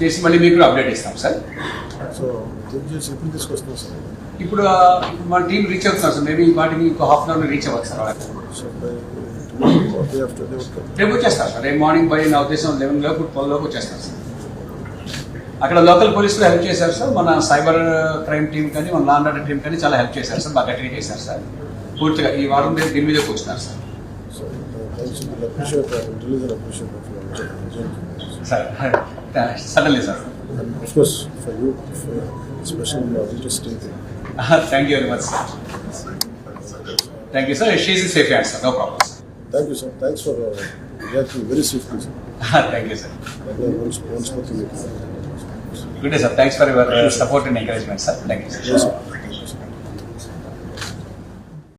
చేసి మళ్ళీ మీకు అప్డేట్ ఇస్తాం సార్ సో ఎప్పుడు తీసుకొస్తున్నాం సార్ ఇప్పుడు మన టీం రీచ్ అవుతున్నారు సార్ మేబీ వాటికి ఇంకో హాఫ్ అన్ అవర్ రీచ్ అవ్వచ్చు సార్ రేపు వచ్చేస్తారు సార్ రేపు మార్నింగ్ బై నా ఉద్దేశం లెవెన్ లోపు ట్వెల్వ్ లోపు వచ్చేస్తారు సార్ అక్కడ లోకల్ పోలీసులు హెల్ప్ చేశారు సార్ మన సైబర్ క్రైమ్ టీం కానీ మన లా అండ్ టీం కానీ చాలా హెల్ప్ చేశారు సార్ బాగా గట్టిగా చేశారు సార్ పూర్తిగా ఈ వారం రేపు దీని మీద కూర్చున్నారు sir so suddenly, sir. Of course, for you, for especially the auditor stay. Thank you very much, sir. Thank you, sir. She's a safe answer. No problem. Sir. Thank you, sir. Thanks for uh, reacting very swiftly, sir. Uh-huh, thank you, sir. Thank you, once, once. Good day, sir. Thanks for your uh, support and encouragement, sir. Thank you, sir. Yes, sir.